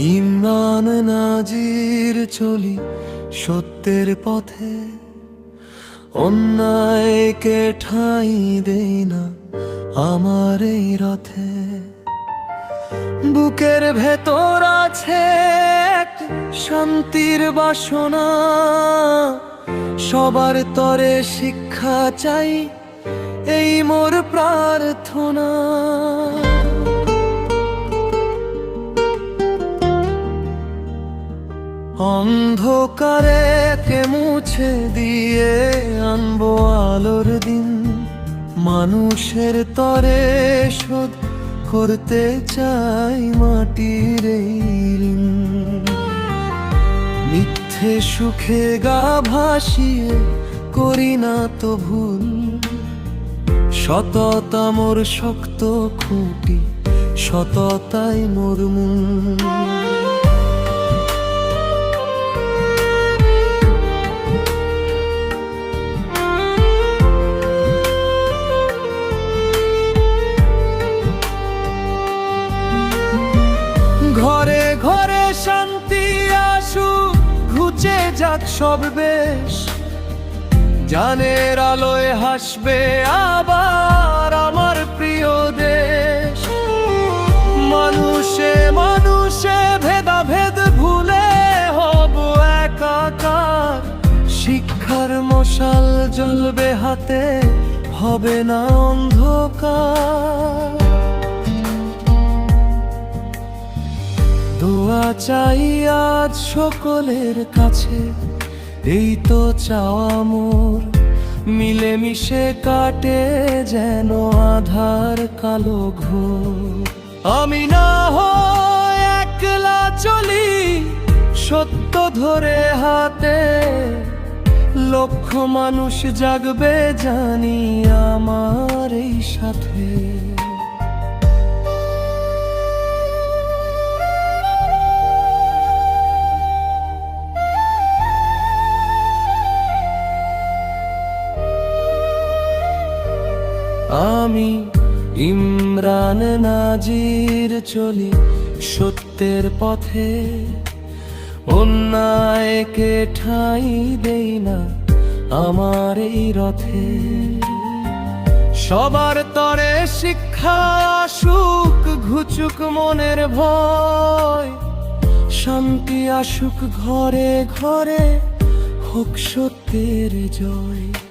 ইমরান নাজির চলি সত্যের পথে। অন্যায়কে ঠাঁই দেই না আমার এই রথে। বুকের ভেতর আছে শান্তির বাসনা। সবার তরে শিক্ষা চাই এই মোর প্রার্থনা। অন্ধকারে কে মুছে দিয়ে আনব আলোর দিন। মানুষের তরে শোধ করতে চাই মাটির মিথ্যে সুখে গা ভাসিয়ে করি না তো ভুল। সততা মোর শক্ত খুঁটি, সততাই মোর মূল। যাক সব বেশ। জানের আলোয় হাসবে আবার আমার প্রিয় দেশ। মানুষে মানুষে, ভেদাভেদ ভুলে হব একাকার। শিক্ষার মশাল জ্বলবে হাতে, হবে না অন্ধকার। দোয়া চাই আজ সকলের কাছে। এই তো চাওয়া মোর। মিলেমিশে কাটে যেন আধার কালো ঘোর। আমি না হয় একলা চলি, সত্য ধরে হাতে। লক্ষ মানুষ জাগবে জানি আমার এই সাথে। আমি ইমরান নাজির চলি সত্যের পথে। অন্যায়কে ঠাঁই দেই না আমার এই রথে। সবার তরে শিক্ষা আসুক, ঘুচুক মনের ভয়। শান্তি আসুক ঘরে ঘরে, হোক সত্যের জয়।